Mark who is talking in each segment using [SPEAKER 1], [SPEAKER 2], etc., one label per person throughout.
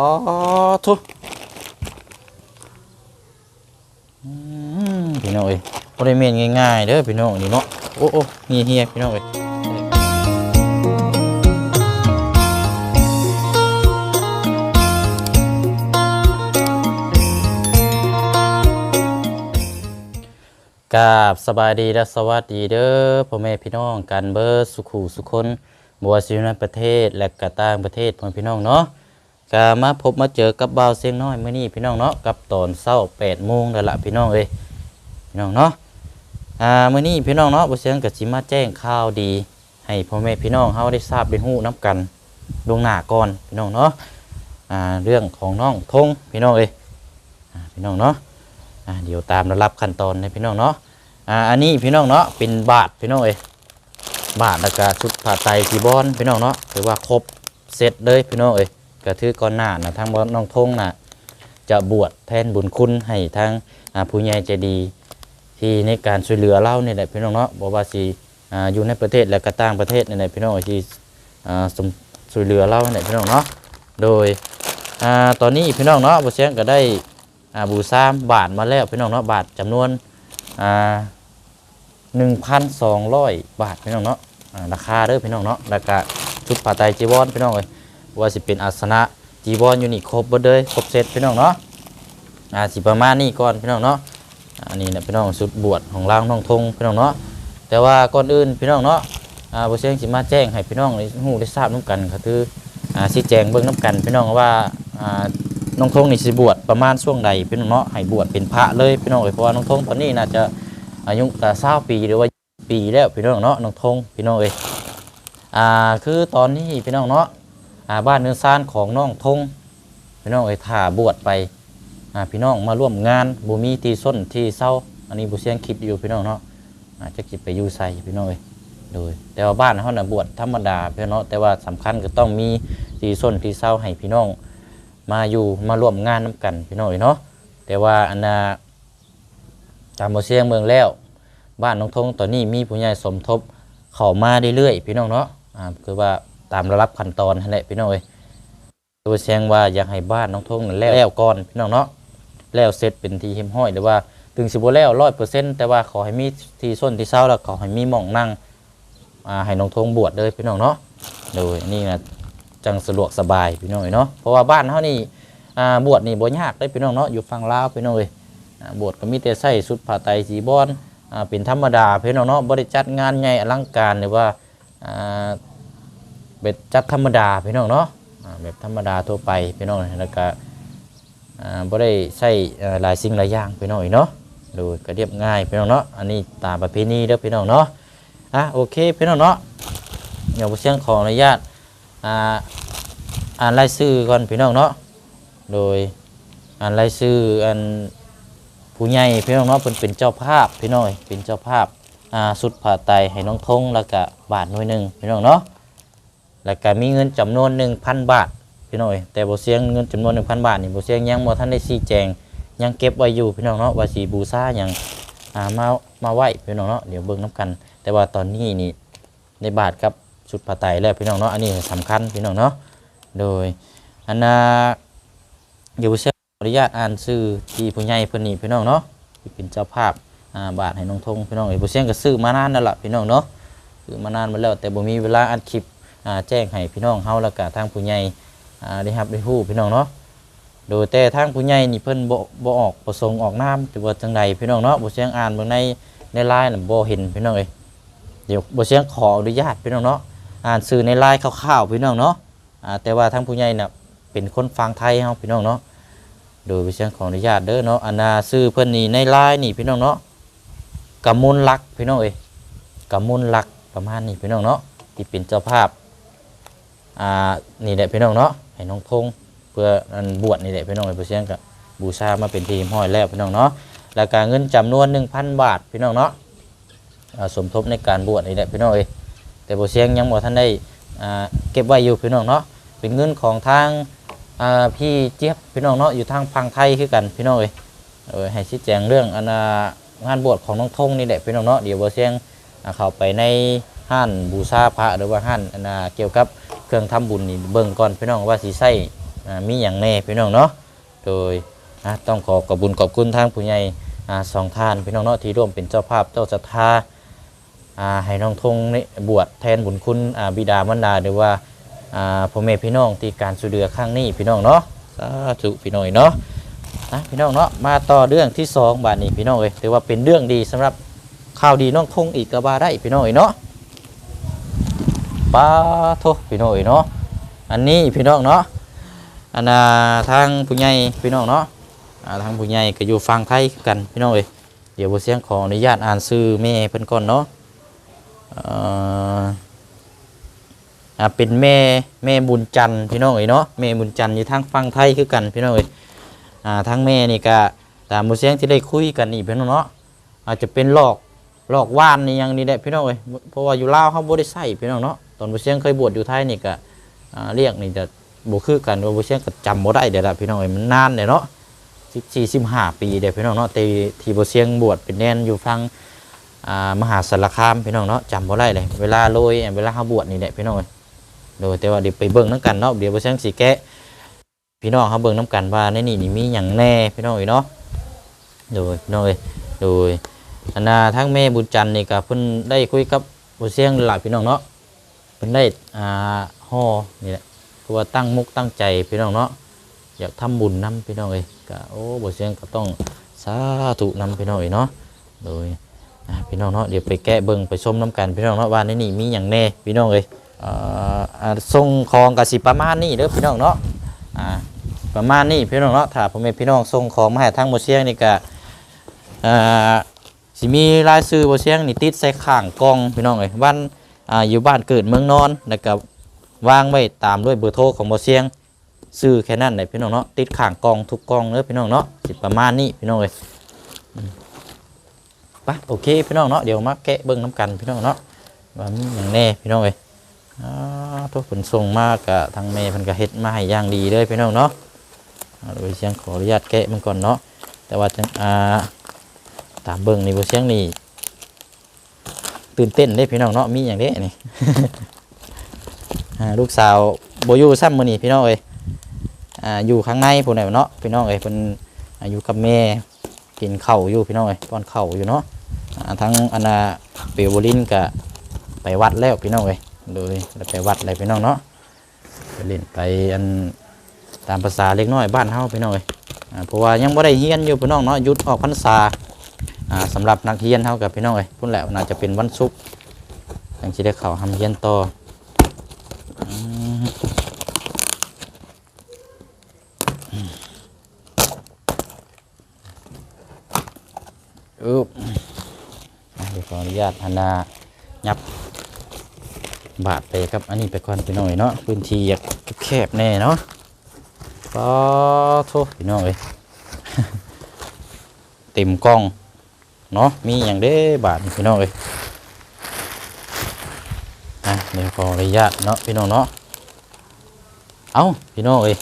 [SPEAKER 1] ปอทุพี่น้องเอ้ยบ่ได้เมียนง่ายๆเด้อพี่น้องนี่เนาะโอ้โอ้เฮียเฮียพี่น้องเอ้ยกาบสบายดีและสวัสดีเด้อพ่อแม่พี่น้องกันเบิดสุขูสุคนบัวสิอยู่ในประเทศและก็ต่างประเทศพ่อพี่น้องเนาะ ก็มาพบมาเจอกับบ่าวเสียงน้อยมื้อนี้พี่น้องเนาะกับตอนเช้า8โมงแล้วล่ะพี่น้องเอ้ยพี่น้องเนาะอ่ามื้อนี้พี่น้องเนาะบ่เสียงก็สิมาแจ้งข่าวดี ให้พ่อแม่พี่น้องเฮาได้ทราบได้ฮู้นํกันล่วงหน้าก่อนพี่น้องเนาะอ่าเรื่องของน้องทงพี่น้องเอ้ยอ่าพี่น้องเนาะอ่าเดี๋ยวตามระรับขั้นตอนนะพี่น้องเนาะอ่าอันนี้พี่น้องเนาะเป็นบาทพี่น้องเอ้ยบาทแล้วก็ชุดผ้าไตรีบอนพี่น้องเนาะถือว่าครบเสร็จเลยพี่น้องเอ้ย ก็ถือก่อนหน้านะทางน้องทงนะจะบวชแทนบุญคุณให้ทางผู้ใหญ่ใจดี ที่ในการช่วยเหลือเราเนี่ยแหละพี่น้องเนาะบอกว่าสิอ่าอยู่ในประเทศและก็ต่างประเทศเนี่ยแหละพี่น้องที่อ่าสมช่วยเหลือเราเนี่ยพี่น้องเนาะโดยอตอนนี้พี่น้องเนาะบ่เสียงก็ได้บูซามบาทมาแล้วพี่น้องเนาะบาทจำนวนอ่า1,200บาทพี่น้องเนาะราคาเด้อพี่น้องเนาะแล้วก็ชุดผ้าไตจีวรพี่น้องเอ้ย ว่าสิเป็นอาสนะจีวรอยู่นี่ครบเบิดเลยครบเซตพี่น้องเนาะอ่าสิประมาณนี้ก่อนพี่น้องเนาะอันนี้นะพี่น้องสุดบวชของร่างน้องทงพี่น้องเนาะแต่ว่าก่อนอื่นพี่น้องเนาะอ่าบ่เสียงสิมาแจ้งให้พี่น้องได้ฮู้ได้ทราบนํกันก็คืออ่าสิแจ้งเบิ่งนํกันพี่น้องว่าอ่าน้องทงนี่สิบวชประมาณช่วงใดพี่น้องเนาะให้บวชเป็นพระเลยพี่น้องเอ้ยเพราะว่าน้องทงตอนนี้น่าจะอายุก็20ปีหรือว่าปีแล้วพี่น้องเนาะน้องทงพี่น้องเอ้ยอ่าคือตอนนี้พี่น้องเนาะ บ้านเนื้อซานของน้องทงพี่น้องเอ้ยถ่าบวชไปอาพี่น้องมาร่วมงานบุมีที่ส้นที่เศร้าอันนี้บุเสียงคิดอยู่พี่น้องเนาะอาจจะคิดไปอยู่ใส่พี่น้องเอ้ยโดยแต่ว่าบ้านเขาน่ะบวชธรรมดาพี่น้องแต่ว่าสำคัญก็ต้องมีที่ส้นที่เศร้าให้พี่น้อง มาอยู่มาร่วมงานน้กันพี่น้องเอ้ยเนาะแต่ว่าอันน่ะตามบุเสียงเมืองแล้ว บ้านน้องทงตอนนี้มีผู้ใหญ่สมทบเข้ามาเรื่อยๆพี่น้องเนาะอาคือว่า ตามระดับขั้นตอนนั่นแหละพี่น้องเอ้ยตัวแซงว่าอยากให้บ้านน้องทงนั่นแล้วก่อนพี่น้องเนาะแล้วเสร็จเป็นทีเฮมห้อยหรือว่าถึงสิบ่แล้วร้อยเปอร์เซ็นต์แต่ว่าขอให้มีที่ส้นที่เศร้าแล้วขอให้มีหม่องนั่งอ่าให้น้องทงบวชเลยพี่น้องเนาะโดยนี่นะจังสะดวกสบายพี่น้องเอ้ยเนาะเพราะว่าบ้านเขานี่อ่าบวชนี่บ่ยากเลยพี่น้องเนาะอยู่ฝั่งลาวพี่น้องเอ้ยบวชก็มีแต่ใส่ชุดผ้าไตรสีบอนอ่าเป็นธรรมดาพี่น้องเนาะบ่ได้จัดงานใหญ่อลังการหรือว่าอ่า แบบจัดธรรมดาพี่น้องเนาะแบบธรรมดาทั่วไปพี่น้องแล้วก็อ่าบ่ได้ใช้หลายสิ่งหลายอย่างพี่น้องเนาะดูก็เรียบง่ายพี่น้องเนาะอันนี้ตามประเพณีเด้อพี่น้องเนาะอะโอเคพี่น้องเนาะเดี๋ยวเสียงขออนุญาตอ่าอ่านรายชื่อก่อนพี่น้องเนาะโดยอ่านรายชื่ออันผู้ใหญ่พี่น้องเนาะเพิ่นเป็นเจ้าภาพพี่น้องเอ้ยเป็นเจ้าภาพอ่าสุดผ่าไตให้น้องทงแล้วก็บาทหน่วยหนึงพี่น้องเนาะ แล้วก็มีเงินจำนวน 1,000 บาทพี่น้องเอ้ยแต่บ่เสียงเงินจำนวน 1,000 บาทนี่บ่เสียงยังบ่ทันได้ชี้แจงยังเก็บไว้อยู่พี่น้องเนาะว่าสิบูชาหยังอ่ามามาไหวพี่น้องเนาะเดี๋ยวเบิ่งนํกัน แต่ว่าตอนนี้นี่ในบาทกับชุดผ้าไตรแล้วพี่น้องเนาะอันนี้สำคัญพี่น้องเนาะโดยอันน่ะเดี๋ยวบ่เสียงอนุญาตอ่านชื่อที่ผู้ใหญ่เพิ่นนี่พี่น้องเนาะที่เป็นเจ้าภาพอ่าบาทให้น้องทงพี่น้องเอ้ยบ่เสียงก็ซื้อมานานแล้วล่ะพี่น้องเนาะซื้อมานานมาแล้วแต่บ่มีเวลาอัดคลิป แจ้งให้พี่น้องเฮาแล้วก็ทางผู้ใหญ่ได้รับได้ฮู้พี่น้องเนาะโดยแต่ทางผู้ใหญ่นี่เพิ่นบ่บ่ออกประสงค์ออกนามหรือว่าจังใดพี่น้องเนาะบ่เสียงอ่านเบิ่งในในไลน์น่ะบ่เห็นพี่น้องเอ้ยเดี๋ยวบ่เสียงขออนุญาตพี่น้องเนาะอ่านสื่อในไลน์คร่าวๆพี่น้องเนาะอ่าแต่ว่าทางผู้ใหญ่น่ะเป็นคนฟังไทยเฮาพี่น้องเนาะโดยบ่เสียงขออนุญาตเด้อเนาะอันน่ะชื่อเพิ่นนี่ในไลน์นี่พี่น้องเนาะกำมลลักษ์พี่น้องเอ้ยกำมลลักษ์ประมาณนี้พี่น้องเนาะที่เป็นเจ้าภาพ อ่านี่แหละพี่น้องเนาะให้น้องทงเพื่ออันบวชนี่แหละพี่น้องไอ้ผู้เชี่ยงกับบูชามาเป็นทีมห้อยแล้วพี่น้องเนาะแล้วก็เงินจำนวน 1,000 บาทพี่น้องเนาะสมทบในการบวชนี่แหละพี่น้องเอ้ยแต่ผู้เชี่ยงยังบ่ทันได้เก็บไว้อยู่พี่น้องเนาะเป็นเงินของทางพี่เจี๊ยบพี่น้องเนาะอยู่ทางพังไทยคือกันพี่น้องเอ้ยเออให้ชี้แจงเรื่องอันงานบวชของน้องทงนี่แหละพี่น้องเนาะเดี๋ยวบ่เชี่ยงเข้าไปในห้านบูชาพระหรือว่าห้านอันเกี่ยวกับ เครื่องทำบุญนี่เบิ่งก่อนพี่น้องว่าสิใส่มีอย่างแน่พี่น้องเนาะโดยต้องขอขอบคุญขอบคุณทางผู้ใหญ่สองท่านพี่น้องเนาะที่ร่วมเป็นเจ้าภาพเจ้าศรัทธาให้น้องทงนี่บวชแทนบุญคุณบิดามารดาหรือว่าพ่อแม่พี่น้องที่การสุเดือข้างนี้พี่น้องเนาะสาธุพี่น้องเนาะอะพี่น้องเนาะมาต่อเรื่องที่สองบาทนี้พี่น้องเอ้ยถือว่าเป็นเรื่องดีสำหรับข่าวดีน้องทงอีกก็ว่าได้พี่น้องเอ้ยเนาะ ป้าโทพี่น้องเอ๋ยเนาะอันนี้พี่น้องเนาะอันน่ะทางผู้ใหญ่พี่น้องเนาะทางผู้ใหญ่ก็อยู่ฝั่งไทยกันพี่น้องเอ๋ยเดี๋ยวบ่เสียงขออนุญาตอ่านชื่อแม่เพิ่นก่อนเนาะอ่าเป็นแม่แม่บุญจันทร์พี่น้องเอ๋ยเนาะแม่บุญจันทร์อยู่ทางฝั่งไทยคือกันพี่น้องเอ๋ยอ่าทางแม่นี่ก็ตามบ่เสียงที่ได้คุยกันนี่พี่น้องเนาะอาจจะเป็นหลอกหลอกว่านนี่ยังนี่แหละพี่น้องเอ้ยเพราะว่าอยู่ลาวเขาบ่ได้ใส่พี่น้องเนาะ ตอนบ่เชียงเคยบวชอยู่ไทยนี่ก็เรียกนี่จะบ่คือกันว่าบ่เชียงก็จำบ่ได้เดี๋ยวละพี่น้องเอ้ยมันนานเด้เนาะ14 15ปีเด้พี่น้องเนาะแต่ที่บ่เชียงบวชเป็นแน่นอยู่ฟังมหาสารคามพี่น้องเนาะจำบ่ได้เลย เวลาโรยเวลาเฮาบวชนี่แหละพี่น้องเอ้ยโดยแต่ว่าเดี๋ยวไปเบิ่งนํกันเนาะเดี๋ยวบ่เชียงสิแกะพี่น้องเฮาเบิ่งนํกันว่าในนี่นี่มีหยังแน่พี่น้องเอ้ยเนาะโดยพี่น้องเอ้ยโดยอันนาทั้งแม่บุญจันทร์นี่ก็เพิ่นได้คุยกับบุเสียงหลายพี่น้องเนาะ เพิ่นได้อ่าห่อนี่แหละคือว่าตั้งมุกตั้งใจพี่น้องเนาะอยากทำบุญนํพี่น้องเอ้ยก็โอ้บุเสียงก็ต้องสาธุนํพี่น้องเอ้ยเนาะโดยพี่น้องเนาะเดี๋ยวไปแกะเบิ่งไปชมน้กันพี่น้องเนาะว่าในนี่มีหยังแน่พี่น้องเอ้ยอ่าส่งของก็สิประมาณนี้เด้อพี่น้องเนาะอ่าประมาณนี้พี่น้องเนาะถ้าพ่อแม่พี่น้องส่งของมาให้ทางบุเสียงนี่ก็อ่าสิมีรายชื่อบ่เสียงนี่ติดใส่ข้างกองพี่น้องเอ้ยวัน อยู่บ้านเกิดเมืองนอนแล้วก็วางไว้ตามด้วยเบอร์โทรของบ่เสียงซื้อแค่นั้นแหลพี่น้องเนาะติดข้างกองทุกกองเด้อพี่น้องเนาะสิประมาณนี้พี่น้องเอ้ยอืมไปโอเคพี่น้องเนาะเดี๋ยวมาแกะเบิ่งน้ำกันพี่น้องเนาะว่ามีหยังแน่พี่น้องเอ้ยทุกคนส่งมากกะทางแม่เพิ่นก็เฮ็ดมาให้อย่างดีเลยพี่น้องเนาะเอาโดยเสียงขออนุญาตแกะมันก่อนเนาะแต่ว่าจังอ่าตามเบิ่งนี่บ่เสียงนี่ ตื่นเต้นเด้พี่น้องเนาะมีอย่างเด้นี่ลูกสาวโบยู่ซ้ำมือนี้พี่น้องเอ้ยอยู่ข้างในพุ่นน่ะเนาะพี่น้องเอ้ยเพิ่นอายู่กับแม่กินเข้าอยู่พี่น้องเอ้ยป้อนเข้าอยู่เนาะทั้งอนน่ะเปียวบลินก็ไปวัดแล้วพี่น้องเอ้ยโดยไปวัดอะไรพี่น้องเนาะไปเล่นไปอันตามภาษาเล็กน้อยบ้านเฮาพี่น้องเอ้ยเพราะว่ายังบ่ได้เฮียนอยู่พี่น้องเนาะหยุดออกพรรษา อ่าสำหรับนักเรียนเท่ากับพี่น้องเอ้ยพุ่นแหละน่าจะเป็นวันศุกร์ยังจะได้เข้าทำเรียนต่ออืมอึ๊บเดี๋ยวขออนุญาตอันายับบาดไปครับ อันนี้ไปก่อนพี่น้อยเนาะ พื้นที่อยากแคบแน่เนาะปอโทษพี่น้องเอ้ยเต็มกล้อง เนาะมีอย่างเด้บาทพี่น้องเอ้ยอะเดี๋ยวขออนุญาตเนาะพี่น้องเนาะเอาพี่น้องเอ้ย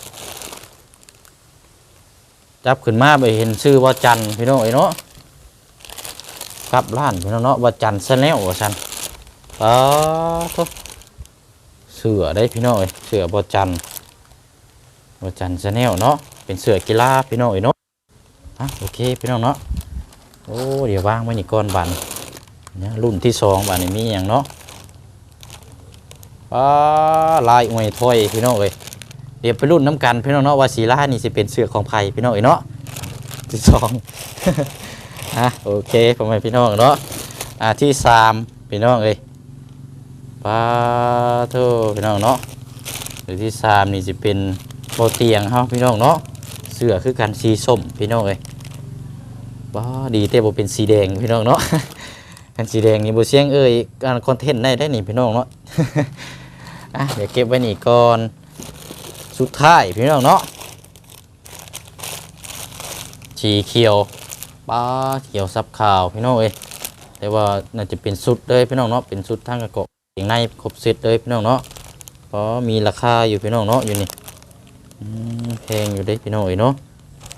[SPEAKER 1] จับขึ้นมาไปเห็นชื่อว่าจันพี่น้องเอ้ยเนาะกลับร้านพี่น้องเนาะว่าจันทร์ซะแล้วว่าซันอ๋อทุกเสือได้พี่น้องเอ้ยเสือบ่จันทร์บ่จันทร์ซะแล้วเนาะเป็นเสือกีฬาพี่น้องเอ้ยเนาะอะโอเคพี่น้องเนาะ โอ้เดี๋ยววางไว้นี่ก้อนบันเนี่ยรุ่นที่สองบันนี่มีอย่างเนาะป้าลายอวยถ้อยพี่น้องเอ้ยเดี๋ยวไปรุ่นน้ำกันพี่น้องเนาะว่าสีล่านี่สิเป็นเสือของไผ่พี่น้องเอ้ยเนาะที่สองอะโอเคผมให้พี่น้องเนาะอะที่สามพี่น้องเอ้ยป้าโทพี่น้องเนาะหรือที่สามนี่จะเป็นโบเตียงเฮาพี่น้องเนาะเสือคือกันสีส้มพี่น้องเอ้ย ว้าดีแต่บ่เป็นสีแดงพี่น้องเนาะกันสีแดงนี่บ่เสียงเอ้ยการคอนเทนต์ได้ได้นี่พี่น้องเนาะอะเดี๋ยวเก็บไว้นี่ก่อนสุดท้ายพี่น้องเนาะสีเขียวป้าเขียวซับขาวพี่น้องเอ้ยแต่ว่าน่าจะเป็นสุดเลยพี่น้องเนาะเป็นสุดทั้งกระเกาะเกงในครบเซตเลยพี่น้องเนาะเพราะมีราคาอยู่พี่น้องเนาะอยู่นี่แพงอยู่เด้พี่น้องเอ้ยเนาะ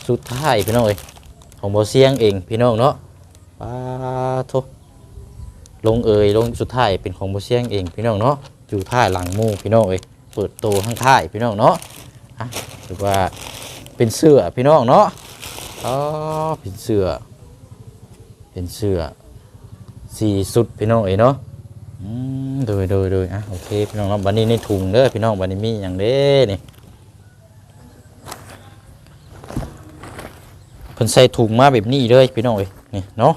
[SPEAKER 1] สุดท้ายพี่น้องเอ้ย ของบอเสียงเองพี่น้องเนาะป้าโทลงเอยลงสุดท้ายเป็นของบอเสียงเองพี่น้องเนาะอยู่ท้ายหลังมูพี่น้องเอ้ยเปิดโตข้างท้ายพี่น้องเนาะอะหรือว่าเป็นเสื้อพี่น้องเนาะอ๋อเป็นเสื้อเป็นเสื้อสีสุดพี่น้องเอ๋ยเนาะอืมโดยโดยโดยอะโอเคพี่น้องเนาะบันนี้ในถุงเด้อพี่น้องบันนี้มีอย่างเด้นี่ เพิ่นใส่ถุงมาแบบนี้เลยพี่น้องเอ้ยนี่เนาะ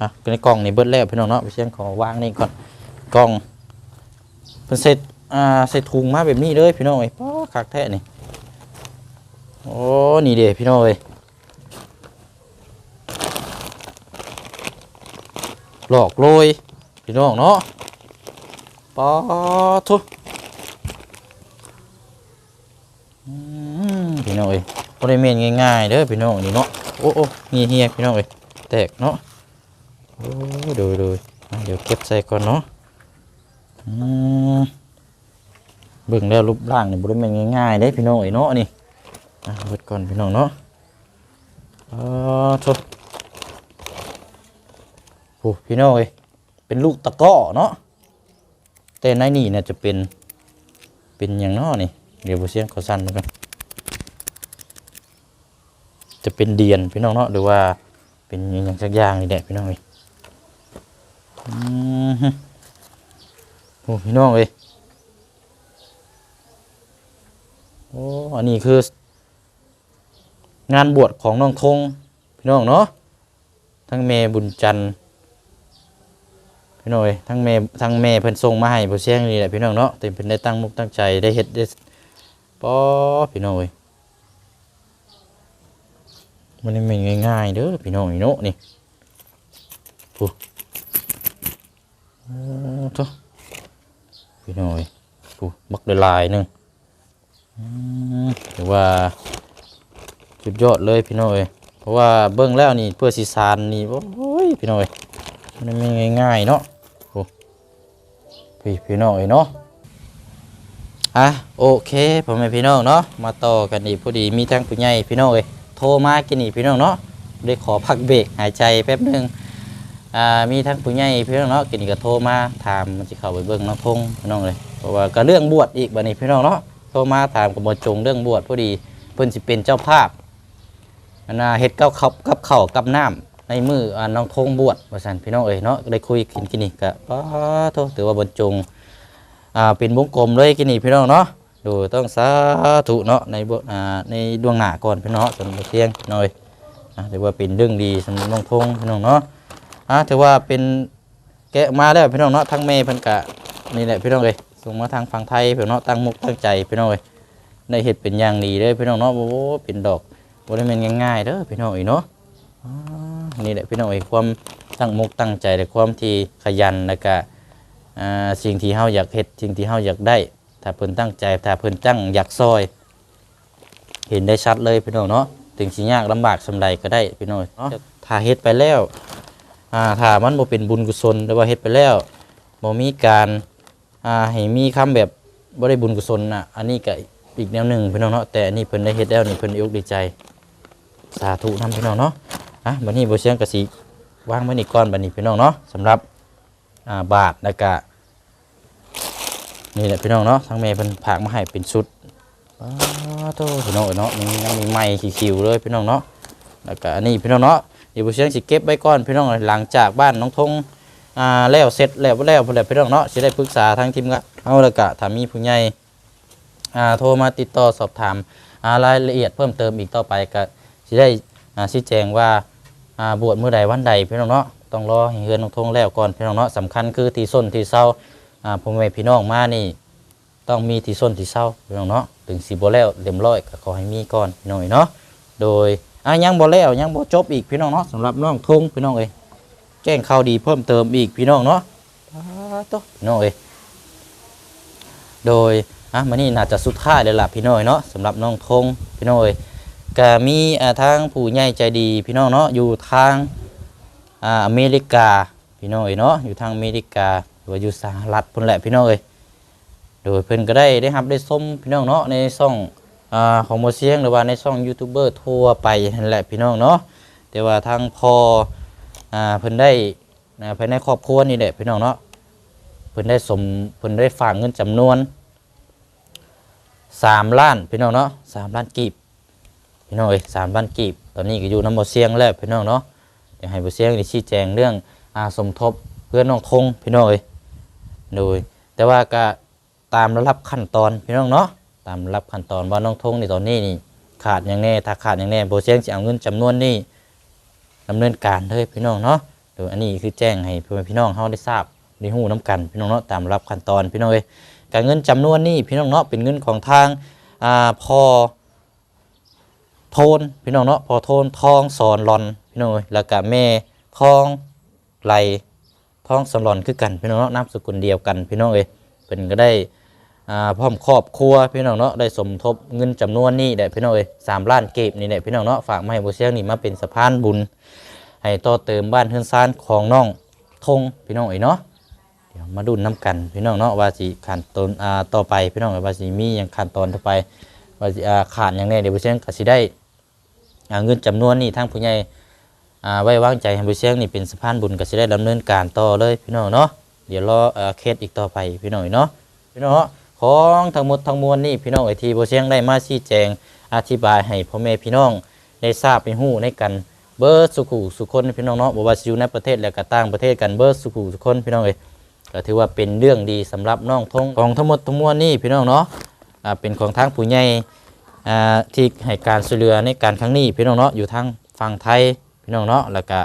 [SPEAKER 1] อะในกล่องนี่เบิดแล้วพี่น้องเนาะไปเชียงขอวางนี่ก่อนกล่องเพิ่นใส่อ่าใส่ถุงมาแบบนี้เลยพี่น้องเอ้ยป้อคักแท้นี่โอ้นี่เด้พี่น้องเอ้ยหลอกโรยพี่น้องเนาะป้อทุพี่น้องเอ้ยบ่ได้เมนง่ายๆเด้อพี่น้องนี่เนาะ โอ้โอ้เฮียเฮียพี่น้องเอ้ยแตกเนาะโอ้ดูดูเดี๋ยวเก็บใส่ก่อนเนาะอืมเบิ่งแล้วรูปร่างนี่บ่ได้แม่นง่ายๆเด้พี่น้องเอ้ยเนาะนี่อะเบิดก่อนพี่น้องเนาะอ๋อทุโอ้พี่น้องเอ้ยเป็นลูกตะก้อเนาะแต่ในนี่น่าจะเป็นเป็นหยังเนาะนี่ เดี๋ยวบ่เสียงขาสั่นเหมือนกัน จะ เป็นเดียนพี่น้องเนาะหรือว่าเป็นอย่างสักอย่างนี่แหละพี่น้องเอ้ยอืมฮึโอ้พี่น้องเอ้ยโอ้อันนี้คือ งานบวชของน้องทงพี่น้องเนาะทั้งเมบุญจันทร์พี่น้องเอ้ยทั้งเมทั้งเมเพิ่นส่งมาให้บ่เสียงนี่แหละพี่น้องเนาะแต่เพิ่นได้ตั้งมุกตั้งใจได้เฮ็ดได้ป้อพี่น้องเอ้ย มันนี่มันง่ายๆเด้อพี่น้องนี่เนาะนี่ปุ๊โอ้ทุพี่น้องเอ้ยปุ๊บักได้หลายหนึงอืมถือว่าสุดยอดเลยพี่น้อยเพราะว่าเบิ่งแล้วนี่เพื่อสิสานนี่โอ้ยพี่น้อยมันไม่ง่ายๆเนาะโอ้พี่พี่น้อยเนาะอะโอเคพ่อแม่พี่น้องเนาะมาต่อกันอีกพอดีมีทั้งผู้ใหญ่พี่น้องเอ้ย โทรมากินนี่พี่น้องเนาะได้ขอพักเบรกหายใจแป๊บหนึงอ่ามีทั้งผู้ใหญ่พี่น้องเนาะกินนี่ก็โทรมาถามมันสิเข้าไปเบิ่งน้องทงพี่น้องเลยเพราะว่าก็เรื่องบวชอีกบัดนี้พี่น้องเนาะโทรมาถามกับบ่จงเรื่องบวชพอดีเพิ่นสิเป็นเจ้าภาพนะเฮ็ดกับข้ากับข้ากับน้ำในมืออ่าน้องทงบวชว่าซั่นพี่น้องเอ้ยเนาะได้คุยกินกินนี่ก็ป้าโทถือว่าบ่จงอ่าเป็นวงกลมเลยกินนี่พี่น้องเนาะ ดูต้องสาธุเนาะในบทในดวงหน้าก่อนพี่น้องสำหรับเที่ยงหน่อยอะถือว่าเป็นเรื่องดีสำหรับน้องพงพี่น้องเนาะอะถือว่าเป็นแกะมาแล้วพี่น้องเนาะทั้งเมย์พิ่นกะนี่แหละพี่น้องเลยส่งมาทางฝั่งไทยพี่น้องเนาะตั้งมุกตั้งใจพี่น้องเลยได้เห็ดเป็นอย่างดีเลยพี่น้องเนาะโอ้เป็นดอกบริเวณง่ายๆเด้อพี่น้องอีเนาะนี่แหละพี่น้องอ้ความตั้งมุกตั้งใจและความที่ขยันแล้วก็สิ่งที่เฮาอยากเฮ็ดสิ่งที่เฮาอยากได้ ถ้าเพิ่นตั้งใจถ้าเพิ่นตั้งอยากซอย เห็นได้ชัดเลยพี่น้องเนาะถึงสิยากลำบากสำใดก็ได้พี่น้องเนาะถ้าเฮ็ดไปแล้วอ่าถ้ามันบ่เป็นบุญกุศลหรือว่าเฮ็ดไปแล้วบ่มีการอ่าให้มีคำแบบบ่ได้บุญกุศลน่ะอันนี้ก็อีกแนวหนึ่งพี่น้องเนาะแต่อันนี้เพิ่นได้เฮ็ดแล้วนี่เพิ่นอกดีใจ สาธุนำพี่น้องเนาะอะบัดนี้บ่เสียงก็สิวางไว้นี่ก่อนบัดนี้พี่น้องเนาะสำหรับอ่าบาทแล้วก็ นี่แหละพี่น้องเนาะทั้งเมย์เป็นผากมาให้เป็นชุดอ้าวโตพี่น้องเอ้ยเนาะมียังมีไม้คิวๆเลยพี่น้องเนาะแล้วก็อันนี้พี่น้องเนาะเดี๋ยวผู้เชียงสิเก็บไว้ก่อนพี่น้องหลังจากบ้านน้องทงอ่าแล้วเสร็จแล้วแล้วพุ่นแหละพี่น้องเนาะสิได้ปรึกษาทางทีมงานเอาล้วก็ถ้ามีผู้ใหญ่อ่าโทรมาติดต่อสอบถามอ่ารายละเอียดเพิ่มเติมอีกต่อไปก็สิได้อ่าชี้แจงว่าอ่าบวชเมื้อใดวันใดพี่น้องเนาะต้องรอให้เฮือนน้องทงแล้วก่อนพี่น้องเนาะสำคัญคือที่ส้นที่เศร้า อ่าพ่อแม่พี่น้องมานี่ ต้องมีที่ส้นที่เศร้าพี่น้องเนาะถึงสีบ่แล้วเต็มร้อยก็ขอให้มีก่อนพี่น้องเอ้ยเนาะโดยอะยังบ่แล้วยังบ่จบอีกพี่น้องเนาะสำหรับน้องทงพี่น้องเอ้ยแจ้งข่าวดีเพิ่มเติมอีกพี่น้องเนาะอ่าโตพี่น้องเอ้ยโดยอะมานี่น่าจะสุดท้ายเลยล่ะพี่น้องเอ้ยเนาะสำหรับน้องทงพี่น้องเอ้ยก็มีอ่าทางผู้ใหญ่ใจดีพี่น้องเนาะอยู่ทางอ่าอเมริกาพี่น้องเอ้ยเนาะอยู่ทางอเมริกา ว่าอยู่สหรัฐพุ่นแหละพี่น้องเอ้ยโดยเพิ่นก็ได้ได้รับได้ส้มพี่น้องเนาะในช่องอ่าของโมเสียงหรือว่าในช่องยูทูบเบอร์ทั่วไปนั่นแหละพี่น้องเนาะแต่ว่าทางพออ่าเพิ่นได้นะภายในครอบครัวนี่แหละพี่น้องเนาะเพิ่นได้สมเพิ่นได้ฝากเงินจำนวนสามล้านพี่น้องเนาะสามล้านกีบพี่น้องเอ้ยสามล้านกีบตอนนี้ก็อยู่น้ำบ่เสียงแล้วพี่น้องเนาะเดี๋ยวให้บ่เสียงได้ชี้แจงเรื่องอาสมทบเพื่อนน้องทงพี่น้องเอ้ย โดยแต่ว่าก็ตามระดับขั้นตอนพี่น้องเนาะตามระดับขั้นตอนว่าน้องทงในตอนนี้นี่ขาดอย่างแน่ถ้าขาดอย่างแน่บ่เสียงสิเอาเงินจำนวนนี้ดำเนินการเลยพี่น้องเนาะโดยอันนี้คือแจ้งให้พ่อพี่น้องเฮาได้ทราบได้ฮู้นํกันพี่น้องเนาะตามระดับขั้นตอนพี่น้องเอ้ยการเงินจำนวนนี้พี่น้องเนาะเป็นเงินของทางอ่าพอโทนพี่น้องเนาะพอโทนทองสอนหลอนพี่น้องเอ้ยแล้วก็แม่คองไหล ทองสลอนคือกันพี่น้องเนาะนามสกุลเดียวกันพี่น้องเอ้ยเป็นก็ได้อ่าพร้อมครอบครัวพี่น้องเนาะได้สมทบเงินจำนวนนี้ได้พี่น้องเอ้ยสามล้านเก็บนี่แหละพี่น้องเนาะฝากมาให้บุเชียงนี่มาเป็นสะพานบุญ ให้ต่อเติมบ้านเฮือนซานของน้องทงพี่น้องเอ้ยเนาะเดี๋ยวมาดูน้ำกันพี่น้องเนาะว่าสิขั้นตอนอ่าต่อไปพี่น้องว่าสิมีอย่างขั้นตอนต่อไปว่าสิอ่าขาดอย่างแน่เดี๋ยวบุเชียงก็สิได้อ่าเงินจำนวนนี้ทางผู้ใหญ่ ไว้วางใจให้บุเชียงนี่เป็นสะพานบุญก็สิได้ดำเนินการต่อเลยพี่น้องเนาะเดี๋ยวรอเคสอีกต่อไปพี่น้องเนาะพี่น้องของทั้งหมดทั้งมวลนี่พี่น้องไอทีบุเชียงได้มาชี้แจงอธิบายให้พ่อแม่พี่น้องได้ทราบเป็นหู้ในกันเบิร์สุขุสุคนพี่น้องเนาะบ่ว่าอยู่ในประเทศและก็ต่างประเทศกันเบิร์สุขุสุคนพี่น้องเอ้ยก็ถือว่าเป็นเรื่องดีสำหรับน้องทงของทั้งหมดทั้งมวลนี่พี่น้องเนาะเป็นของทางผู้ใหญ่อ่าที่ให้การช่วยเหลือในการครั้งนี้พี่น้องเนาะอยู่ทางฝั่งไทย พี่น้องเนาะแล้วก็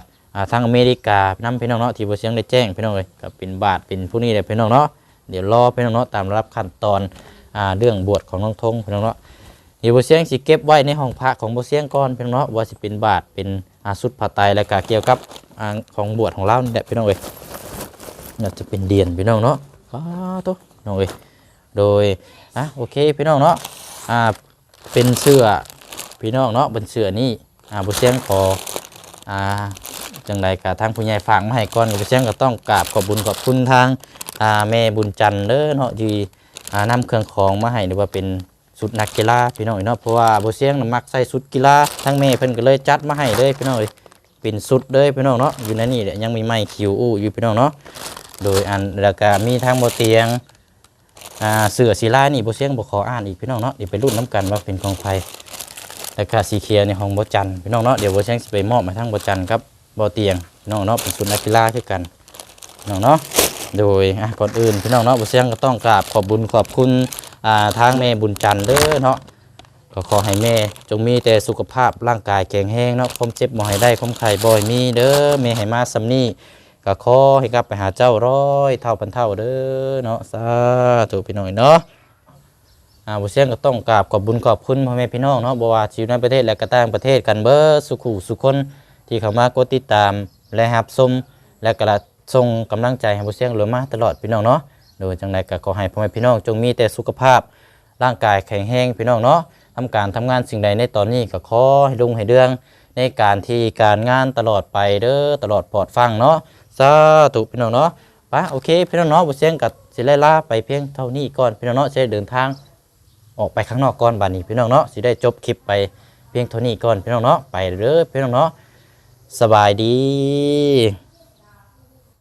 [SPEAKER 1] ทางอเมริกานํพี่น้องเนาะที่บ่เสียงได้แจ้งพี่น้องเลยก็เป็นบาทเป็นผู้นี้แหละพี่น้องเนาะเดี๋ยวรอพี่น้องเนาะตามรับขั้นตอนเรื่องบวชของน้องทงพี่น้องเนาะเดี๋ยวบ่เสียงสิเก็บไว้ในห้องพระของบ่เสียงก่อนพี่น้องเนาะว่าสิเป็นบาทเป็นอาสุดผ้าไตแล้วก็เกี่ยวกับของบวชของเรานี่แหละพี่น้องเอ้ยน่าจะเป็นเดียนพี่น้องเนาะอ้าตัวน้องเอ้ยโดยอะโอเคพี่น้องเนาะอ่าเป็นเสื้อพี่น้องเนาะเป็นเสื้อนี่อ่าบุเชียงขอ อ่าจังใดกับทางผู้ใหญ่ฝากมาให้ก่อนบุเชียงก็ต้องกราบขอบบุญขอบคุณทางอ่าแม่บุญจันทร์เด้อเนาะที่อ่านำเครื่องของมาให้หรือว่าเป็นสุดนักกีฬาพี่น้องเนาะเพราะว่าบุเชียงมักใส่สุดกีฬาทั้งแม่เพิ่นก็เลยจัดมาให้เลยพี่น้องเอ้ยเป็นสุดเลยพี่น้องเนาะอยู่ในนี่แหละยังมีไม้คิวอู้อยู่พี่น้องเนาะโดยอันแล้วก็มีทางบเตียงอ่าเสือสีลายนี่บ่เสียงบ่ขออ่านอีกพี่น้องเนาะเดี๋ยวไปรุ่นน้ำกันว่าเป็นของใคร แล้วก็สีเขียวในห้องบ่จันพี่น้องเนาะเดี๋ยวบ่เสียงไปมอบให้ทางบ่จันครับบ่เตียงพี่น้องเนาะเป็นสุนักกีฬาคือกันพี่น้องเนาะโดยอะก่อนอื่นพี่น้องเนาะบ่เสียงก็ต้องกราบขอบบุญขอบคุณอ่าทางแม่บุญจันเด้อเนาะก็ขอให้แม่จงมีแต่สุขภาพร่างกายแข็งแรงเนาะความเจ็บบ่ให้ได้ความไข้บ่ให้มีเด้อแม่ให้มาซำนี้ก็ขอให้กลับไปหาเจ้าร้อยเท่าพันเท่าเด้อเนาะสาธุพี่น้องเนาะ อ่าบุเซียงก็ต้องกราบขอบบุญขอบคุณพ่อแม่พี่น้องเนาะบ่ว่าสิอยู่ในประเทศและก็ต่างประเทศกันเบิดสุขุสุคนที่เข้ามากดติดตามและรับชมและก็ส่งกำลังใจให้บุเซียงเหลือมาตลอดพี่น้องเนาะโดยจังไดก็ขอให้พ่อแม่พี่น้องจงมีแต่สุขภาพ ร่างกายแข็งแรงพี่น้องเนาะทำการทำงานสิ่งใดในตอนนี้ก็ขอให้ลุงให้เดือง ในการที่การงานตลอดไปเด้อตลอดปลอดฟังเนาะสาธุพี่น้องเนาะไปโอเคพี่น้องเนาะบุเสียงกับสิไลลาไปเพียงเท่านี้ก่อนพี่น้องเนาะจะเดินทาง ออกไปข้างนอกก่อนบัดนี้พี่น้องเนาะสิได้จบคลิปไปเพียงเท่านี้ก่อนพี่น้องเนาะไปเด้อพี่น้องเนาะสบายดี